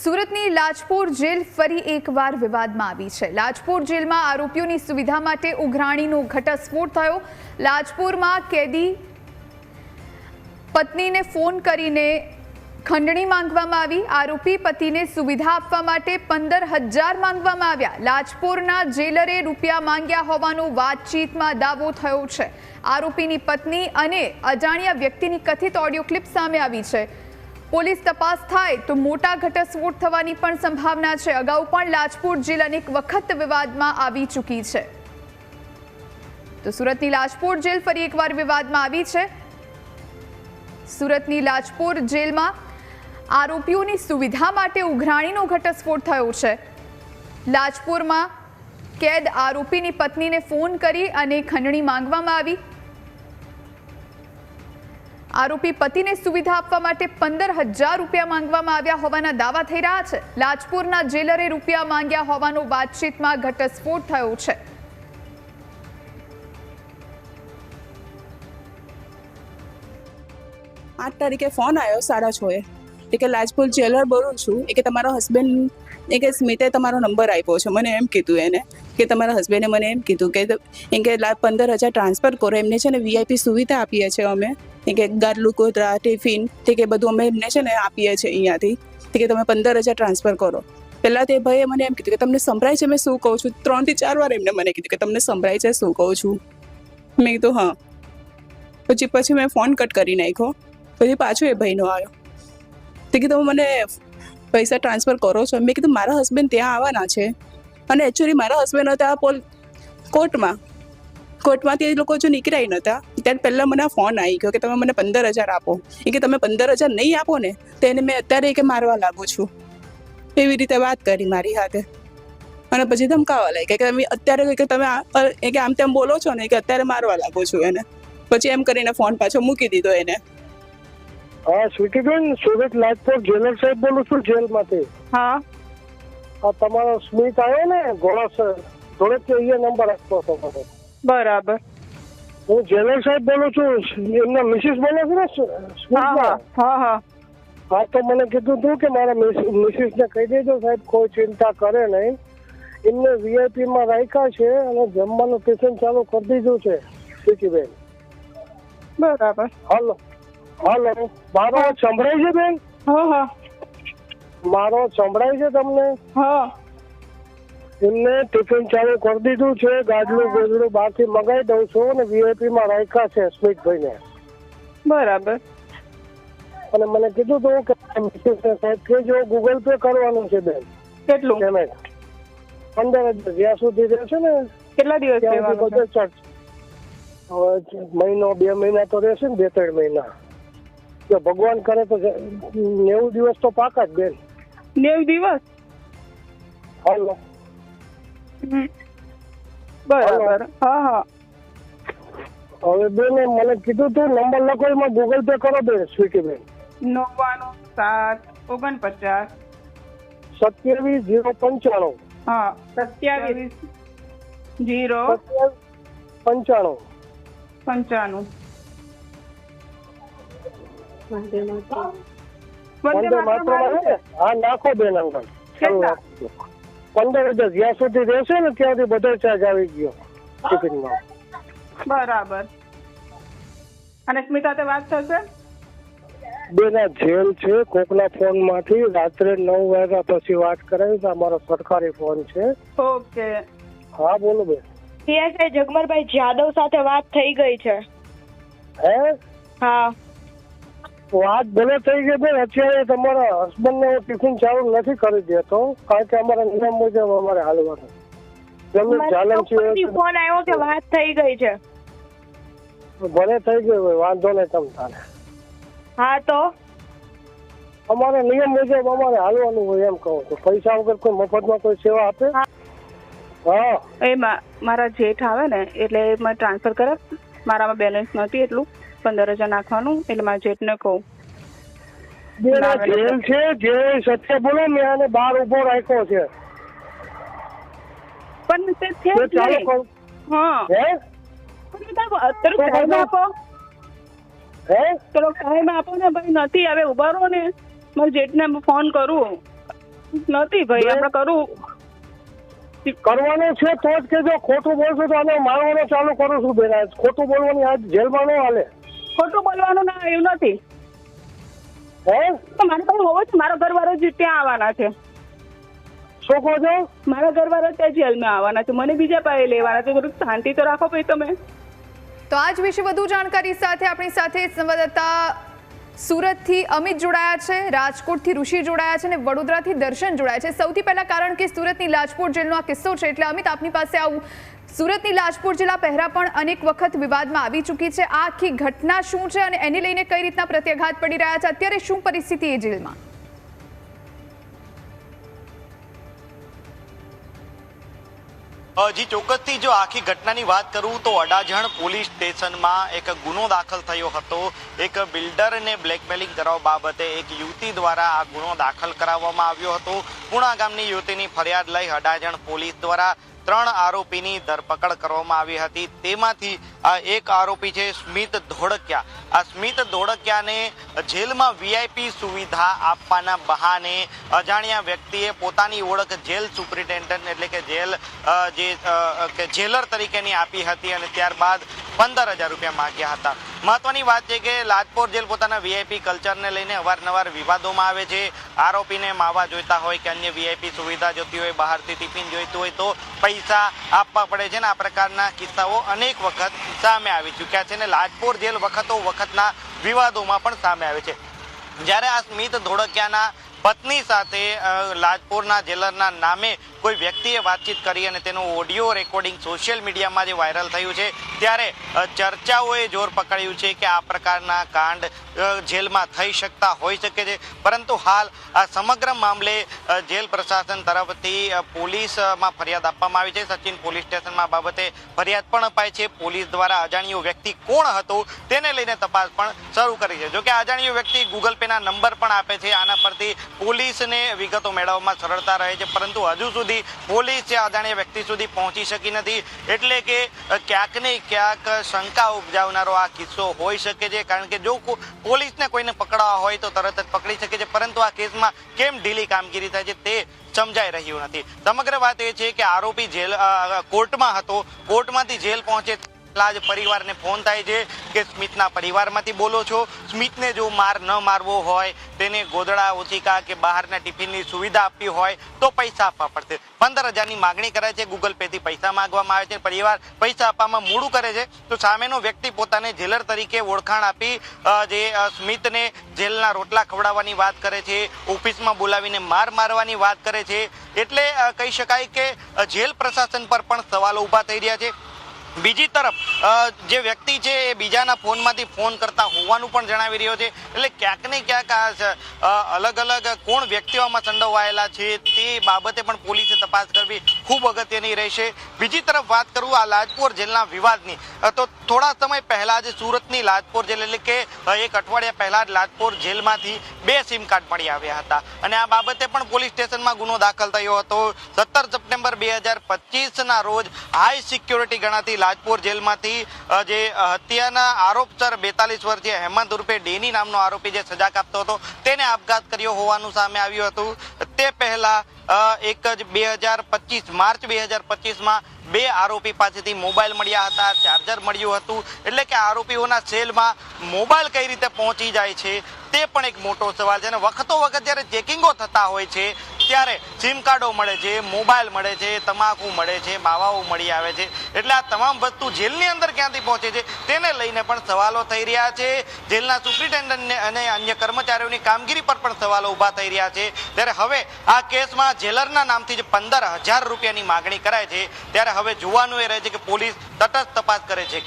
સુરતની લાજપોર જેલ ફરી એકવાર વિવાદમાં આવી છે. લાજપોર જેલમાં આરોપીઓની સુવિધા માટે ઉઘરાણીનો ઘટસ્ફોટ થયો. લાજપોરમાં કેદી પત્નીને ફોન કરીને ખંડણી માંગવામાં આવી. આરોપી પતિને સુવિધા આપવા માટે પંદર હજાર માંગવામાં આવ્યા. લાજપોરના જેલરે રૂપિયા માંગ્યા હોવાનો વાતચીતમાં દાવો થયો છે. આરોપીની પત્ની અને અજાણ્યા વ્યક્તિની કથિત ઓડિયો ક્લિપ સામે આવી છે. પોલીસ તપાસ થાય તો મોટા ઘટસ્ફોટ થવાની પણ સંભાવના છે. અગાઉ પણ લાજપુર જેલ અનેક વખત વિવાદમાં આવી ચૂકી છે. તો સુરતની લાજપુર જેલ ફરી એકવાર વિવાદમાં આવી છે. સુરતની લાજપુર જેલમાં આરોપીઓની સુવિધા માટે ઉઘરાણીનો ઘટસ્ફોટ થયો છે. લાજપુરમાં કેદ આરોપીની પત્નીને ફોન કરી અને ખંડણી માંગવામાં આવી. આરોપી પતિને સુવિધા આપવા માટે પંદર હજાર રૂપિયા માંગવામાં આવ્યા હોવાના દાવા થઈ રહ્યા છે. લાજપુરના જેલરે રૂપિયા માંગ્યા હોવાનો વાતચીતમાં ઘટસ્ફોટ થયો છે. આઠ તારીખે ફોન આવ્યો સાડા છ એ કે, લાજપુર જેલર બોલું છું. એ કે, તમારો હસબન્ડ એ કે, સ્મિતે તમારો નંબર આપ્યો છે. મને એમ કીધું એને. કે તમારા હસબન્ડે મને એમ કીધું કે એમ કે પંદર હજાર ટ્રાન્સફર કરો, એમને છે ને વીઆઈપી સુવિધા આપીએ છીએ અમે. એમ કે ગાદલું કોતરા ટિફિન તે કે બધું અમે એમને છે ને આપીએ છીએ અહીંયાથી. તે કે તમે પંદર હજાર ટ્રાન્સફર કરો. પહેલાં તે ભાઈએ મને એમ કીધું કે તમને સંભળાય છે મેં શું કહું છું? ત્રણથી ચાર વાર એમને મને કીધું કે તમને સંભળાય છે શું કહું છું? મેં કીધું, હા. પછી પછી મેં ફોન કટ કરી નાખ્યો. પછી પાછો એ ભાઈનો આવ્યો. તે કીધું, મને પૈસા ટ્રાન્સફર કરો છો. મેં કીધું, મારા હસબન્ડ ત્યાં આવવાના છે. અને એકચ્યુઅલી મારા હસબન્ડ હતા પોલ કોર્ટમાં. કોર્ટમાંથી એ લોકો જો નીકળ્યા નહોતા ત્યારે પહેલાં મને ફોન આવી ગયો કે તમે મને પંદર હજાર આપો. એ કે તમે પંદર હજાર નહીં આપો ને તો એને મેં અત્યારે કે મારવા લાગુ છું. એવી રીતે વાત કરી મારી સાથે. અને પછી ધમકાવા લાગી કે તમે અત્યારે કે તમે એ કે આમ તેમ બોલો છો ને કે અત્યારે મારવા લાગુ છું એને. પછી એમ કરીને ફોન પાછો મૂકી દીધો એને. હા સ્વીટીબેન સુરત લાજપોર જેલર સાહેબ બોલું છું જેલમાંથી. હા. તમારો સ્મિત આવ્યો ને ઘોડા સર ધોળેથી અહીંયા નંબર આપતો હતો મને. બરાબર. હું જેલર સાહેબ બોલું છું એમના મિસિસ બોલો છો ને? હા હા હા તો મને કીધું હતું કે મારા મિસિસ ને કહી દેજો સાહેબ કોઈ ચિંતા કરે નહીં. એમને વીઆઈપી માં રાખ્યા છે અને જમવાનું ટિફિન ચાલુ કરી દીધું છે સ્વીટીબેન બરાબર. હાલો હાલો મારો સંભળાય છે બેન? હા હા. મારો સંભળાય છે તમને? હા. એમને ટિફિન ચાલુ કરી દીધું છે ગાડલું ગોદડું બહારથી મંગાવી દઉં છું અને વીઆઈપી માં રાખ્યા છે સ્મિતભાઈને. બરાબર. અને મને કીધું હતું કે સાહેબ કે જો ગૂગલ પે કરવાનું છે બેન. કેટલું? પેમેન્ટ પંદર હજાર જ્યાં સુધી રહેશે ને કેટલા દિવસ બધો ચર્ચ મહિનો બે મહિના તો રહેશે ને બે ત્રણ મહિના. જો ભગવાન કરે તો નેવું દિવસ તો પાકા જ બેન. નેવું દિવસ? હાલો. બરાબર. હા હા. હવે બેન મને કીધું તું નંબર લખો એમાં ગૂગલ પે કરો બેન સ્વીટી બેન નવ્વાણું સાત ઓગણપચાસ. સત્યાવીસ જીરો પંચાણું. હા સત્યાવીસ જીરો પંચાણું. પંચાણું. વંદે માતરમ માત્ર માતરમ છે? હા નાખો બેન અંકલ પંદર હજાર જ્યાં સુધી રહેશે ને ત્યાંથી બધો ચાર્જ આવી ગયો ટિફિનમાં. બરાબર. અને સ્મિતા તે વાત થશે? બેન આ જેલ છે કોકના ફોનમાંથી રાત્રે નવ વાગ્યા પછી વાત કરાવી છે. અમારો સરકારી ફોન છે. ઓકે. હા બોલો બેન. પીએસઆઈ જગમરભાઈ જાદવ સાથે વાત થઈ ગઈ છે. હે? હા. વાત ભલે થઈ ગઈ બેન અત્યારે તમારા હસબન્ડ ને ટિફિન ચાલુ નથી કરી દેતો કારણ કે અમારા નિયમ મુજબ અમારે હાલવાનું. જમીન મને ચાલન છે ફોન આવ્યો કે વાત થઈ ગઈ છે. ભલે થઈ ગયું હોય વાંધો નહીં તમ તારે. હા તો? અમારે નિયમ મુજબ અમારે હાલવાનું હોય એમ કહું છું. પૈસા વગર કોઈ મફતમાં કોઈ સેવા આપે? હા. હા. એમાં મારા જેઠ આવે ને એટલે એમાં ટ્રાન્સફર કરે. મારામાં બેલેન્સ નથી એટલું. પંદર હજાર નાખવાનું એટલે મારા જેઠને કહું. જેલ છે જે સત્ય બોલે ને આને બહાર ઊભો રાખ્યો છે. પણ તે છે તો જ ચાલો નહીં. કહું હા. હે? પણ તમે અત્યારે ટાઈમ આપો. હે? ચલો ટાઈમ આપો ને ભાઈ નથી. હવે ઊભા રહો ને. મારા જેઠને ફોન કરું. નથી ભાઈ આપણે કરવું કરવાનું છે તો જ કે જો ખોટું બોલશો તો મારવાનું ચાલુ કરું છું બેન. ખોટું બોલવાની આજ જેલમાં ન હાલે. ખોટું બોલવાનું ના એવું નથી. હે તો મારે તો હોવો જ મારો ઘરવાળો જ ત્યાં આવવાના છે. શું કહો છો? મારા ઘરવાળો ત્યાં જેલમાં આવવાના છે. મને બીજા પાસે લેવાના છે. થોડુંક શાંતિ તો રાખો ભાઈ તમે. તો આજ વિશે વધુ જાણકારી સાથે આપણી સાથે સંવાદદાતા સુરતથી અમિત જોડાયા છે, રાજકોટથી ઋષિ જોડાયા છે અને વડોદરાથી દર્શન જોડાયા છે. સૌથી પહેલા કારણ કે સુરતની લાજપોર જેલનો આ કિસ્સો છે એટલે અમિત આપની પાસે આવું. સુરતની લાજપોર જિલ્લા પહેલા પણ અનેક વખત વિવાદમાં આવી ચૂકી છે. આ આખી ઘટના શું છે અને એને લઈને કઈ રીતના પ્રત્યાઘાત પડી રહ્યા છે? અત્યારે શું પરિસ્થિતિ એ જેલમાં? જી, ચોક્કસથી જો આખી ઘટનાની વાત કરું તો અડાજણ પોલીસ સ્ટેશનમાં એક ગુનો દાખલ થયો હતો. એક બિલ્ડરને બ્લેકમેલિંગ કરવા બાબતે એક યુવતી દ્વારા આ ગુનો દાખલ કરાવવામાં આવ્યો હતો. પૂણા ગામની યુવતીની ફરિયાદ લઈ અડાજણ પોલીસ દ્વારા ત્રણ આરોપીની ધરપકડ કરવામાં આવી હતી. તેમાંથી એક આરોપી છે સ્મિત ધોળકિયા. આ સ્મિત ધોળકિયાને જેલમાં વીઆઈપી સુવિધા આપવાના બહાને અજાણ્યા વ્યક્તિએ પોતાની ઓળખ જેલ સુપ્રિન્ટેન્ડન્ટ એટલે કે જેલ જે જેલર તરીકેની આપી હતી અને ત્યારબાદ પંદર હજાર રૂપિયા માંગ્યા હતા. મહત્વની વાત છે કે લાજપોર જેલ પોતાના વીઆઈપી કલ્ચરને લઈને અવારનવાર વિવાદોમાં આવે છે. આરોપીને માવા જોઈતા હોય કે અન્ય વીઆઈપી સુવિધા જોતી હોય, બહારથી ટિફિન જોઈતું હોય તો પૈસા આપવા પડે છે ને આ પ્રકારના કિસ્સાઓ અનેક વખત સામે આવી ચૂક્યા છે ને લાજપોર જેલ વખતો વખતના વિવાદોમાં પણ સામે આવે છે. જ્યારે આ સ્મિત ધોળકિયાના પત્ની સાથે લાજપોરના જેલરના નામે કોઈ વ્યક્તિએ વાતચીત કરી અને તેનું ઓડિયો રેકોર્ડિંગ સોશિયલ મીડિયામાં જે વાયરલ થયું છે, ત્યારે ચર્ચાઓએ જોર પકડ્યું છે કે આ પ્રકારના કાંડ જેલમાં થઈ શકતા હોઈ શકે છે. પરંતુ હાલ આ સમગ્ર મામલે જેલ પ્રશાસન તરફથી પોલીસમાં ફરિયાદ આપવામાં આવી છે. સચિન પોલીસ સ્ટેશનમાં બાબતે ફરિયાદ પણ અપાય છે. પોલીસ દ્વારા અજાણ્યો વ્યક્તિ કોણ હતો તેને લઈને તપાસ પણ શરૂ કરી છે. જોકે અજાણ્યો વ્યક્તિ ગૂગલ પેના નંબર પણ આપે છે. આના પરથી પોલીસને વિગતો મેળવવામાં સરળતા રહે છે, પરંતુ હજુ સુધી પોલીસ છે અજાણ્યા વ્યક્તિ સુધી પહોંચી શકી નથી. એટલે કે ક્યાંક ને ક્યાંક શંકા ઉપજાવનારો આ કિસ્સો હોઈ શકે છે, કારણ કે જો પોલીસને કોઈને પકડવા હોય તો તરત જ પકડી શકે છે, પરંતુ આ કેસમાં કેમ ઢીલી કામગીરી થાય છે તે સમજાઈ રહ્યું નથી. સમગ્ર વાત એ છે કે આરોપી જેલ કોર્ટમાં હતો, કોર્ટમાંથી જેલ પહોંચે પહેલા જ પરિવારને ફોન થાય છે કે સ્મિતના પરિવારમાંથી બોલો છો. સ્મિતને જો માર ન મારવો હોય, તેને ગોદડા ઓછીકા કે બહારના ટિફિનની સુવિધા આપવી હોય, તો પૈસા આપવા પડશે. પંદર હજારની માગણી કરે છે ગૂગલ પેથી પૈસા માગવામાં આવે છે, પરિવાર પૈસા આપવામાં મોડું કરે છે. તો સામેનો વ્યક્તિ પોતાને જેલર તરીકે ઓળખાણ આપી જે સ્મિતને જેલના રોટલા ખવડાવવાની વાત કરે છે, ઓફિસમાં બોલાવીને માર મારવાની વાત કરે છે. એટલે કહી શકાય કે જેલ પ્રશાસન પર પણ સવાલો ઊભા થઈ રહ્યા છે. બીજી તરફ જે વ્યક્તિ છે એ બીજાના ફોનમાંથી ફોન કરતા હોવાનું પણ જણાવી રહ્યો છે. એટલે ક્યાંક ને ક્યાંક આ અલગ અલગ કોણ વ્યક્તિઓમાં સંડોવાયેલા છે તે બાબતે પણ પોલીસે તપાસ કરવી ખૂબ અગત્યની રહેશે. બીજી તરફ વાત કરું આ લાજપોર જેલના વિવાદની. તો થોડા સમય પહેલાં જ સુરતની લાજપોર જેલ એટલે કે એક અઠવાડિયા પહેલાં જ લાજપોર જેલમાંથી બે સિમ કાર્ડ મળી આવ્યા હતા. અને આ બાબતે પણ પોલીસ સ્ટેશનમાં ગુનો દાખલ થયો હતો. સત્તર સપ્ટેમ્બર બે હજાર પચીસના રોજ હાઈ સિક્યોરિટી ગણાતી લાજપોર જેલમાંથી જે હત્યાના આરોપસર બેતાલીસ વર્ષીય હેમંત ઉર્ફે ડેની નામનો આરોપી જે સજા કાપતો હતો, તેને આપઘાત કર્યો હોવાનું સામે આવ્યું હતું. તે પહેલા એક જ બે હજાર પચીસ, માર્ચ બે હજાર પચીસમાં બે આરોપી પાસેથી મોબાઈલ મળ્યા હતા, ચાર્જર મળ્યું હતું. એટલે કે આરોપીઓના સેલમાં મોબાઈલ કઈ રીતે પહોંચી જાય છે, તે પણ એક મોટો સવાલ છે. અને વખતો વખત જ્યારે ચેકિંગો થતા હોય છે, ત્યારે સિમ કાર્ડો મળે છે, મોબાઈલ મળે છે, તમાકુ મળે છે, માવાઓ મળી આવે છે. એટલે આ તમામ વસ્તુ જેલની અંદર ક્યાંથી પહોંચે છે, તેને લઈને પણ સવાલો થઈ રહ્યા છે. જેલના સુપ્રિન્ટેન્ડન્ટને અને અન્ય કર્મચારીઓની કામગીરી પર પણ સવાલો ઊભા થઈ રહ્યા છે. ત્યારે હવે આ કેસમાં જેલરના નામથી જે પંદર હજાર રૂપિયાની માગણી કરાય છે. ત્યારે હવે જોવાનું એ રહે છે કે પોલીસ તટસ્થ તપાસ કરે છે કે